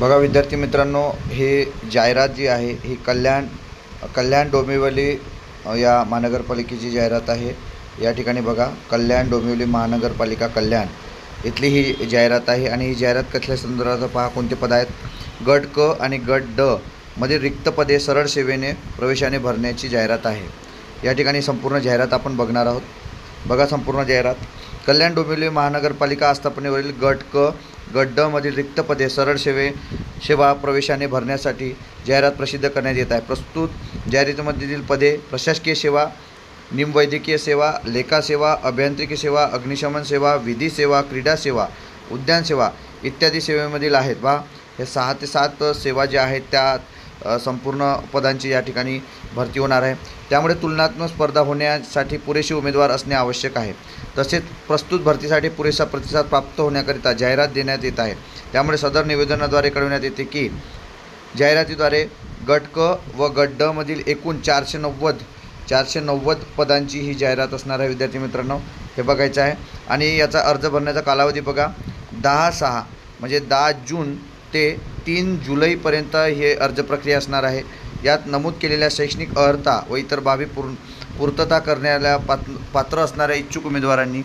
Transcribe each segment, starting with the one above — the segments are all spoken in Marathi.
बघा विद्यार्थी मित्रांनो हे जाहिरात जी आहे ही कल्याण कल्याण डोंबिवली या महानगरपालिकेची जाहिरात आहे. या ठिकाणी बघा कल्याण डोंबिवली महानगरपालिका कल्याण. इथली ही जाहिरात आहे आणि ही जाहिरात कसल्या संदर्भात पहा कोणते पद आहेत? गट क आणि गट ड मध्ये रिक्त पदे सरळ सेवेने प्रवेशाने भरण्याची जाहिरात आहे. या ठिकाणी संपूर्ण जाहिरात आपण बघणार आहोत. बघा संपूर्ण जाहिरात. कल्याण डोंबिवली महानगरपालिका आस्थापनेवरील गट क गट ड मधील रिक्त पदे सरळ सेवे सेवा प्रवेशाने भरण्यासाठी जाहिरात प्रसिद्ध करण्यात येत आहे. प्रस्तुत जाहिरातीमधील पदे प्रशासकीय सेवा निमवैद्यकीय सेवा लेखा सेवा अभियांत्रिकी सेवा अग्निशमन सेवा विधी सेवा क्रीडा सेवा उद्यान सेवा इत्यादी सेवेमधील आहेत. वा हे सहा ते सात सेवा ज्या आहेत त्या संपूर्ण पदांची या ठिकाणी भरती होणार आहे. त्यामुळे तुलनात्मक स्पर्धा होण्यासाठी पुरेसे उमेदवार असणे आवश्यक आहे. तसेच प्रस्तुत भरतीसाठी पुरेसा प्रतिसाद प्राप्त होण्याकरिता जाहिरात देण्यात येत आहे. त्यामुळे सदर निवेदनाद्वारे कळविण्यात येते की जाहिरातीद्वारे गट क व गट ड मधील एकूण चारशे नव्वद चारशे नव्वद पदांची ही जाहिरात असणार आहे विद्यार्थी मित्रांनो. हे बघायचं आहे. आणि याचा अर्ज भरण्याचा कालावधी बघा. दहा सहा म्हणजे दहा जून ते तीन जुलैपर्यंत हे अर्ज प्रक्रिया असणार आहे. यात नमूद केलेल्या शैक्षणिक अर्हता व इतर बाबी पूर्ण पूर्तता करण्याला पात पात्र असणाऱ्या इच्छुक उमेदवारांनी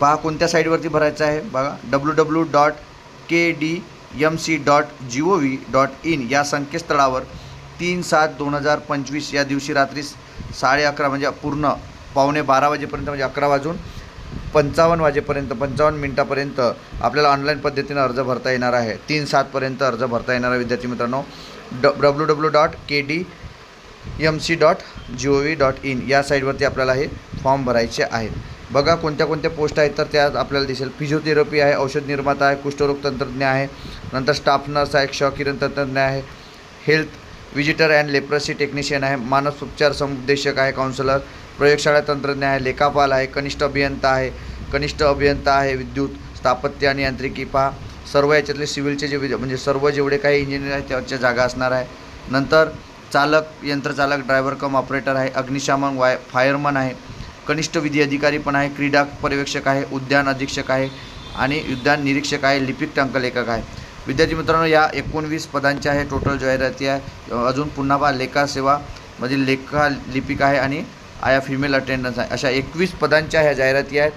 पहा कोणत्या साईटवरती भरायचं आहे. बघा W W dot K D M C dot G O V dot in या संकेतस्थळावर तीन सात दोन हजार पंचवीस या दिवशी रात्री साडे अकरा म्हणजे पूर्ण पावणे बारा वाजेपर्यंत म्हणजे अकरा वाजून पंचावन्न वाजेपर्यंत पंचावन्न मिनटापर्यंत आपल्याला ऑनलाईन पद्धतीनं अर्ज भरता येणार आहे. तीन सातपर्यंत अर्ज भरता येणार आहे विद्यार्थी मित्रांनो. ड W W dot K D M C dot G O V dot in या साईटवरती आपल्याला हे फॉर्म भरायचे आहेत. बघा कोणत्या कोणत्या पोस्ट आहेत तर त्यात आपल्याला दिसेल फिजिओथेरपी आहे औषध निर्माता आहे कुष्ठरोग तंत्रज्ञ आहे नंतर स्टाफ नर्स आहे क्षकिरण तंत्रज्ञ आहे health visitor and leprosy technician आहे मानसोपचार समुपदेशक आहे काउन्सिलर प्रयोगशाळा तंत्रज्ञ आहे लेखापाल आहे कनिष्ठ अभियंता आहे कनिष्ठ अभियंता आहे विद्युत स्थापत्य आणि यांत्रिकी. पहा सर्व याच्यातले सिव्हिलचे जे म्हणजे सर्व जेवढे काही इंजिनियर आहेत त्याच्या जागा असणार आहे. नंतर चालक यंत्रचालक ड्रायव्हर कम ऑपरेटर आहे अग्निशामन वाय फायरमन आहे कनिष्ठ विधी अधिकारी पण आहे क्रीडा पर्यवेक्षक आहे उद्यान अधीक्षक आहे आणि उद्यान निरीक्षक आहे लिपिक टंकलेखक आहे. विद्यार्थी मित्रांनो या एकोणवीस पदांच्या आहे टोटल जाहिराती आहे. अजून पुन्हा पहा लेखा सेवामधील म्हणजे लेखा लिपिक आहे आणि आया फिमेल अटेंडन्स आहे. अशा एकवीस पदांच्या ह्या जाहिराती आहेत.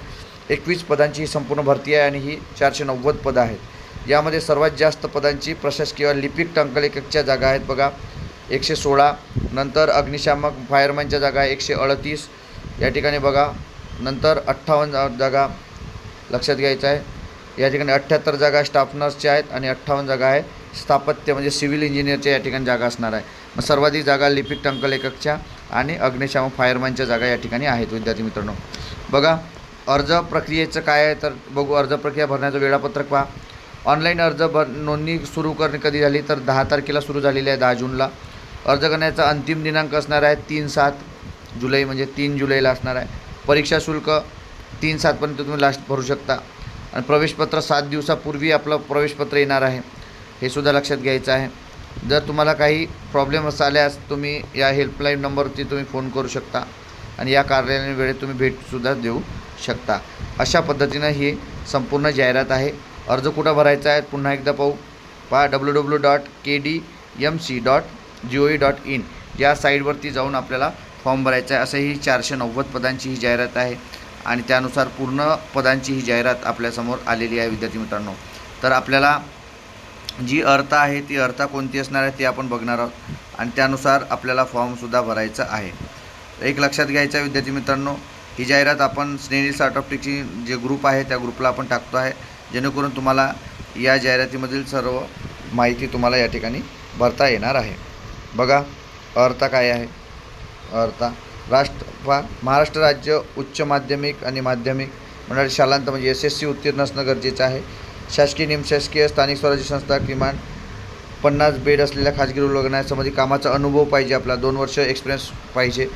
एकवीस पदांची ही संपूर्ण भरती आहे आणि ही चारशे नव्वद पदं आहेत. यामध्ये सर्वात जास्त पदांची प्रशासकीय लिपिक टंकलेखकच्या जागा आहेत बघा. एकशे सोळा नंतर अग्निशामक फायरमॅनच्या जागा आहे एकशे अडतीस. या ठिकाणी बघा नंतर अठ्ठावन्न जागा लक्षात घ्यायचं आहे. या ठिकाणी अठ्ठ्याहत्तर जागा स्टाफ नर्सच्या आहेत आणि अठ्ठावन्न जागा आहे. स्थापत्य म्हणजे सिव्हिल इंजिनियरच्या या ठिकाणी जागा असणार आहे. मग सर्वाधिक जागा लिपिक टंकलेखकच्या आणि अग्निशामक फायरमॅनच्या जागा या ठिकाणी आहेत विद्यार्थी मित्रांनो. बघा अर्ज प्रक्रियेचं काय आहे तर बघू अर्ज प्रक्रिया भरण्याचं वेळापत्रक पहा. ऑनलाईन अर्ज भर नोंदणी सुरू करणे कधी झाली तर दहा तारखेला सुरू झालेली आहे दहा जूनला. अर्ज करण्याचा अंतिम दिनांक असणार आहे तीन सात जुलै म्हणजे तीन जुलैला असणार आहे. परीक्षा शुल्क तीन सातपर्यंत तुम्ही लास्ट भरू शकता. आणि प्रवेशपत्र सात दिवसापूर्वी आपलं प्रवेशपत्र येणार आहे. हे सुद्धा लक्षात घ्यायचं आहे. जर तुम्हाला काही प्रॉब्लेम आल्यास तुम्ही या हेल्पलाईन नंबरवरती तुम्ही फोन करू शकता आणि या कार्यालयीन वेळेत तुम्ही भेटसुद्धा देऊ शकता. अशा पद्धतीनं ही संपूर्ण जाहिरात आहे. अर्ज कुठं भरायचा आहे पुन्हा एकदा पाहू. पहा W W dot K D M C dot G O E dot in या साईटवरती जाऊन आपल्याला फॉर्म भरायचा आहे. असं ही चारशे नव्वद पदांची ही जाहिरात आहे आणि त्यानुसार पूर्ण पदांची ही जाहिरात आपल्यासमोर आलेली आहे विद्यार्थी मित्रांनो. तर आपल्याला जी अर्थ आहे ती अर्थ कोणती असणार आहे ती आपण बघणार आहोत. आणि त्यानुसार आपल्याला फॉर्मसुद्धा भरायचा आहे. एक लक्षात घ्यायचं आहे विद्यार्थी मित्रांनो ही जाहिरात आपण स्नेहिल स्टार्ट ऑफ टेकची जे ग्रुप आहे त्या ग्रुपला आपण टाकतो आहे. जेणेकरून तुम्हाला या जाहिरातीमधील सर्व माहिती तुम्हाला या ठिकाणी भरता येणार आहे. बघा अर्थ काय आहे? अर्थ राष्ट्र महाराष्ट्र राज्य उच्च माध्यमिक आणि माध्यमिक मंडळ शालांत म्हणजे एस एस सी उत्तीर्ण असणं गरजेचं आहे. शासकीय निमशासकीय स्थानिक स्वराज्य संस्था किमान पन्नास बेड असलेल्या खाजगी रुग्णालयासंबंधी कामाचा अनुभव पाहिजे. आपला दोन वर्ष एक्सपिरियन्स पाहिजे.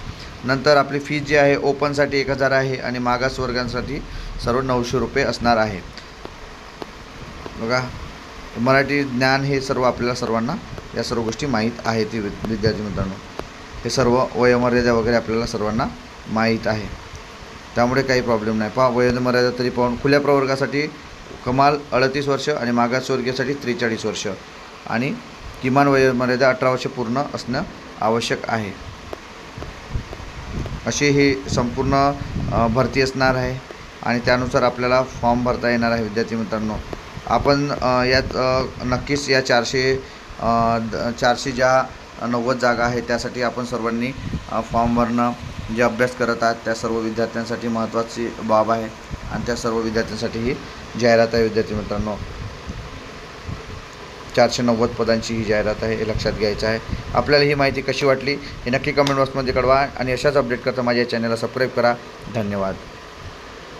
नंतर आपली फीज जी आहे ओपनसाठी एक हजार आहे आणि मागास वर्गांसाठी सर्व नऊशे रुपये असणार आहे. बघा मराठी ज्ञान हे सर्व आपल्याला सर्वांना या सर्व गोष्टी माहीत आहेत विद्यार्थी मित्रांनो. हे सर्व वयोमर्यादा वगैरे आपल्याला सर्वांना माहीत आहे. त्यामुळे काही प्रॉब्लेम नाही. पहा वयोमर्यादा तरी पाहून खुल्या प्रवर्गासाठी कमाल अडतीस वर्ष आणि मागासवर्गीयासाठी त्रेचाळीस वर्ष. आणि किमान वयोमर्यादा अठरा वर्ष पूर्ण असणं आवश्यक आहे. अशी ही संपूर्ण भरती असणार आहे. आणि त्यानुसार आपल्याला फॉर्म भरता येणार आहे विद्यार्थी मित्रांनो. आपण यात नक्कीच या चारशे द- चारशे ज्या नव्वद जागा आहे त्यासाठी आपण सर्वांनी फॉर्म भरणं जे अभ्यास करत आहात त्या सर्व विद्यार्थ्यांसाठी महत्त्वाची बाब आहे. आणि त्या सर्व विद्यार्थ्यांसाठी ही जाहिरात आहे विद्यार्थी मित्रांनो. चारशे नव्वद पदांची ही जाहिरात आहे हे लक्षात घ्यायचं आहे. आपल्याला ही माहिती कशी वाटली हे नक्की कमेंट बॉक्समध्ये कळवा आणि अशाच अपडेट करता माझ्या चॅनलला सबस्क्राईब करा. धन्यवाद.